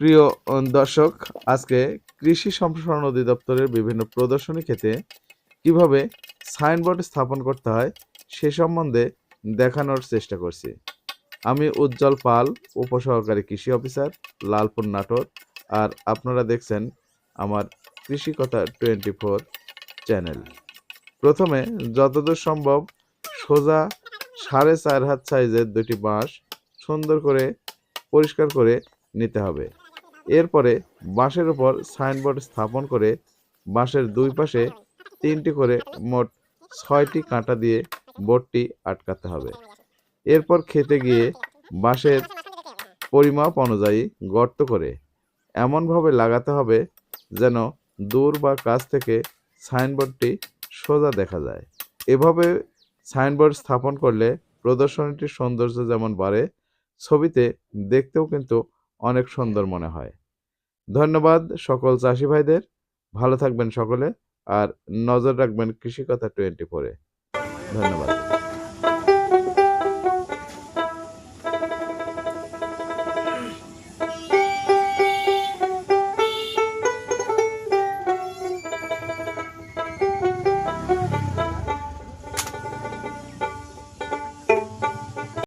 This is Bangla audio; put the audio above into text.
প্রিয় দর্শক, আজকে কৃষি সম্প্রসারণ অধিদপ্তরের বিভিন্ন প্রদর্শনী ক্ষেত্রে কীভাবে সাইনবোর্ড স্থাপন করতে হয় সে সম্বন্ধে দেখানোর চেষ্টা করছি। আমি উজ্জ্বল পাল, উপসহকারী কৃষি অফিসার, লালপুর নাটোর, আর আপনারা দেখছেন আমার কৃষি কথা টোয়েন্টি ফোর চ্যানেল। প্রথমে যতদূর সম্ভব সোজা সাড়ে চার হাত সাইজের দুটি বাঁশ সুন্দর করে পরিষ্কার করে নিতে হবে। এরপরে বাঁশের উপর সাইনবোর্ড স্থাপন করে বাঁশের দুই পাশে তিনটি করে মোট ছয়টি কাঁটা দিয়ে বোর্ডটি আটকাতে হবে। এরপর খেতে গিয়ে বাঁশের পরিমাপ অনুযায়ী গর্ত করে এমনভাবে লাগাতে হবে যেন দূর বা কাছ থেকে সাইনবোর্ডটি সোজা দেখা যায়। এভাবে সাইনবোর্ড স্থাপন করলে প্রদর্শনীটির সৌন্দর্য যেমন বাড়ে, ছবিতে দেখতেও কিন্তু অনেক সুন্দর মনে হয়। ধন্যবাদ সকল চাষি ভাইদের। ভালো থাকবেন সকলে আর নজর রাখবেন কৃষি কথা টোয়েন্টি ফোরে ধন্যবাদ।